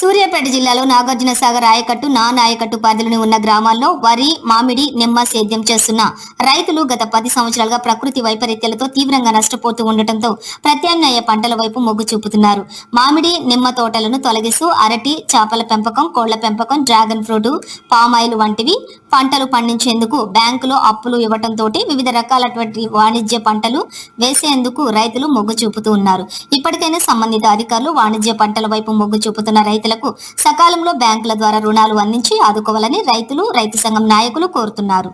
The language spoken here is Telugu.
సూర్యాపేట జిల్లాలో నాగార్జున సాగర్ ఆయకట్టు నాన్ ఆయకట్టు పరిధిలోని ఉన్న గ్రామాల్లో వరి మామిడి నిమ్మ సేద్యం చేస్తున్న రైతులు గత పది సంవత్సరాలుగా ప్రకృతి వైపరీత్యాలతో తీవ్రంగా నష్టపోతూ ఉండటంతో ప్రత్యామ్నాయ పంటల వైపు మొగ్గు చూపుతున్నారు. మామిడి నిమ్మ తోటలను తొలగిస్తూ అరటి చేపల పెంపకం కోళ్ళ పెంపకం డ్రాగన్ ఫ్రూట్ పామాయిల్ వంటివి పంటలు పండించేందుకు బ్యాంకులో అప్పులు ఇవ్వటంతో వివిధ రకాలటువంటి వాణిజ్య పంటలు వేసేందుకు రైతులు మొగ్గు చూపుతూ ఉన్నారు. ఇప్పటికైనా సంబంధిత అధికారులు వాణిజ్య పంటల వైపు మొగ్గు చూపుతున్న రైతులకు సకాలంలో బ్యాంకుల ద్వారా రుణాలు అందించి ఆదుకోవాలని రైతులు రైతు సంఘం నాయకులు కోరుతున్నారు.